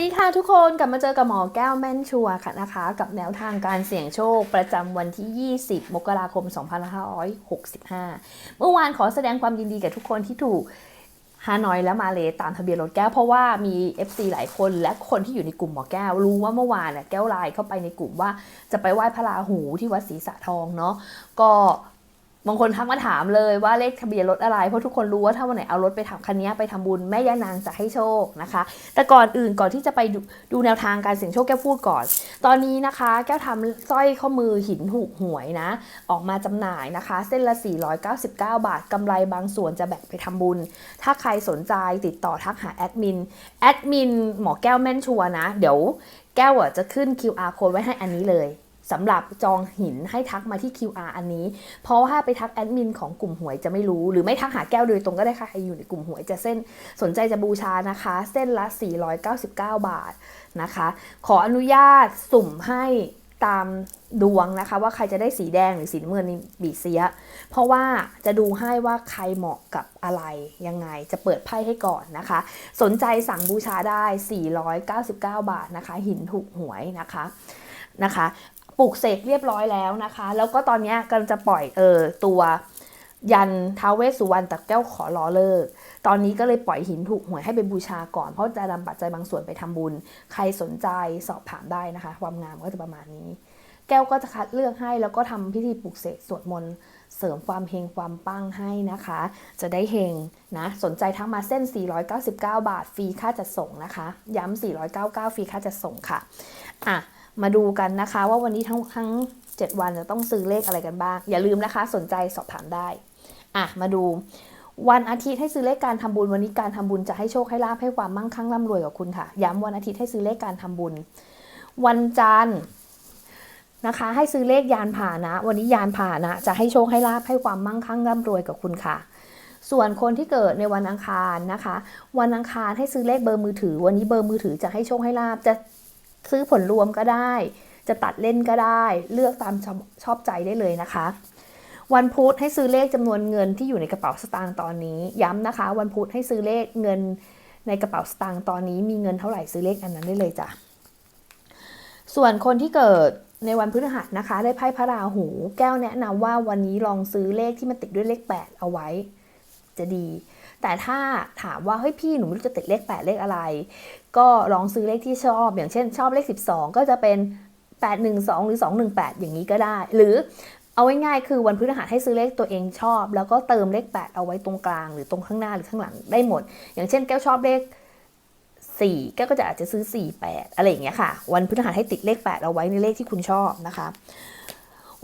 ดีค่ะทุกคนกลับมาเจอกับหมอแก้วแม่นชัวค่ะนะคะ กับแนวทางการเสี่ยงโชคประจำวันที่ 20 มกราคม 2565 เมื่อวานขอแสดงความยินดีกับทุกคนที่ถูกฮานอยและมาเลตามทะเบียนรถแก้วเพราะว่ามี FC หลายคนและคนที่อยู่ในกลุ่มหมอแก้ว รู้ว่าเมื่อวานน่ะแก้วไลน์เข้าไปในกลุ่มว่าจะไปไหว้พระราหูที่วัดศรีสะทองเนาะก็ บางคนทักมาถามเลยว่าเลขทะเบียนรถอะไร เพราะทุกคนรู้ว่าถ้าวันไหนเอารถไปทำคันนี้ไปทำบุญแม่ย่านางจะให้โชคนะคะ แต่ก่อนอื่นก่อนที่จะไปดูดูแนวทางการเสี่ยงโชคแก้วพูดก่อน ตอนนี้นะคะ แก้วทำสร้อยข้อมือหินหูกหวยนะ ออกมาจำหน่ายนะคะ เส้นละ 499 บาทกำไรบางส่วนจะแบ่งไปทำบุญ ถ้าใครสนใจติดต่อทักหาแอดมินแอดมินหมอแก้วแม่นชัวนะ เดี๋ยวแก้วจะขึ้น QR code ไว้ให้อันนี้เลย สำหรับจองหินให้ทักมาที่ QR อันนี้ เพราะว่าไปทักแอดมินของกลุ่มหวยจะไม่รู้ หรือไม่ทักหาแก้วโดยตรงก็ได้ค่ะใครอยู่ในกลุ่มหวยจะเส้นสนใจจะบูชานะคะ เส้นละ 499 บาทนะคะ ขออนุญาตสุ่มให้ตามดวงนะคะ ว่าใครจะได้สีแดงหรือสีน้ำเงินในบีเซีย เพราะว่าจะดูให้ว่าใครเหมาะกับอะไรยังไงจะเปิดไพ่ให้ก่อนนะคะ สนใจสั่งบูชาได้ 499 บาทนะคะ หินถูกหวยนะคะนะคะ ปลูกเสกเรียบร้อยแล้วนะคะ แล้วก็ตอนนี้กำลังจะปล่อยเออตัวยันท้าวเวสสุวรรณตักแก้วขอรอเลิก ตอนนี้ก็เลยปล่อยหินถูกหวยให้ไปบูชาก่อน เพราะจะนำปัจจัยบางส่วนไปทำบุญ ใครสนใจสอบถามได้นะคะ ความงามก็จะประมาณนี้ แก้วก็จะคัดเลือกให้แล้วก็ทำพิธีปลุกเสกสวดมนต์เสริมความเฮงความปังให้นะคะ จะได้เฮงนะ สนใจทั้งมาเส้น 499 บาทฟรีค่าจัดส่งนะคะ ย้ำ499 ฟรีค่าจัดส่งค่ะ อะ มาดูกันนะคะ ว่าวันนี้ทั้งทั้ง 7 วันจะต้องซื้อเลขอะไรกันบ้าง อย่าลืมนะคะ สนใจสอบถามได้ อะ มาดู วันอาทิตย์ให้ซื้อเลขการทำบุญ วันนี้การทำบุญจะให้โชคให้ลาภให้ความมั่งคั่งร่ำรวยกับคุณค่ะ ย้ำวันอาทิตย์ให้ซื้อเลขการทำบุญ วันจันทร์นะคะ ให้ซื้อเลขยานผ่านะ วันนี้ยานผ่านะจะให้โชคให้ลาภให้ความมั่งคั่งร่ำรวยกับคุณค่ะส่วนคนที่เกิดในวันอังคารนะคะ วันอังคารให้ซื้อเลขเบอร์มือถือ วันนี้เบอร์มือถือจะให้โชคให้ลาภจะ ซื้อผลรวมก็ได้ จะตัดเล่นก็ได้ เลือกตามชอบชอบใจได้เลยนะคะ วันพุธให้ซื้อเลขจำนวนเงินที่อยู่ในกระเป๋าสตางค์ตอนนี้ ย้ำนะคะ วันพุธให้ซื้อเลขเงินในกระเป๋าสตางค์ตอนนี้มีเงินเท่าไหร่ซื้อเลขอันนั้นได้เลยจ้ะส่วนคนที่เกิดในวันพฤหัสนะคะ ได้ไพ่พระราหู แก้วแนะนำว่าวันนี้ลองซื้อเลขที่มันติดด้วยเลข 8 เอาไว้ จะดี แต่ถ้าถามว่าเฮ้ยพี่หนูไม่รู้จะติดเลข 8 เลขอะไร ก็ลองซื้อเลขที่ชอบ อย่างเช่นชอบเลข 12 ก็จะเป็น 812 หรือ 218 อย่างนี้ก็ได้ หรือเอาง่ายๆคือวันพฤหัสให้ซื้อเลขตัวเองชอบ แล้วก็เติมเลข 8 เอาไว้ตรงกลาง หรือตรงข้างหน้าหรือข้างหลังได้หมด อย่างเช่นแก้วชอบเลข4แก้วก็จะอาจจะซื้อ 4 8 อะไรอย่างเงี้ยค่ะ วันพฤหัสให้ติดเลข 8 เอาไว้ในเลขที่คุณชอบนะคะ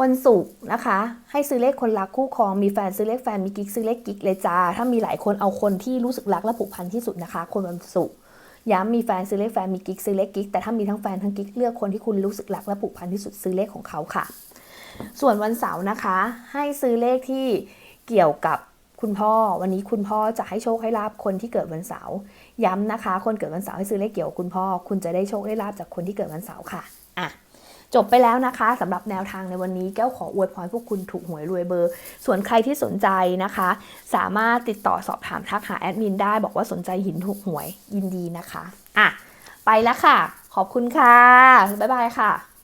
วันศุกร์นะคะ ให้ซื้อเลขคนรักคู่ครองมีแฟนซื้อเลขแฟนมีกิ๊กซื้อเลขกิ๊กเลยจ้าถ้ามีหลายคนเอาคนที่รู้สึกรักและผูกพันที่สุดนะคะ คนวันศุกร์ย้ำมีแฟนซื้อเลขแฟนมีกิ๊กซื้อเลขกิ๊กแต่ถ้ามีทั้งแฟนทั้งกิ๊กเลือกคนที่คุณรู้สึกรักและผูกพันที่สุดซื้อเลขของเขาค่ะ ส่วนวันเสาร์นะคะ ให้ซื้อเลขที่เกี่ยวกับคุณพ่อวันนี้คุณพ่อจะให้โชคให้ลาบคนที่เกิดวันเสาร์ย้ำนะคะ คนเกิดวันเสาร์ให้ซื้อเลขเกี่ยวกับคุณพ่อ คุณจะได้โชคได้ลาบจากคนที่เกิดวันเสาร์ค่ะอะ จบไปแล้วนะคะสำหรับแนวทางในวันนี้แก้วขออวยพรพวกคุณถูกหวยรวยเบอร์ ส่วนใครที่สนใจนะคะ สามารถติดต่อสอบถามทักหาแอดมินได้บอกว่าสนใจหินถูกหวยยินดีนะคะอะไปแล้วค่ะ ขอบคุณค่ะ บ๊ายบายค่ะ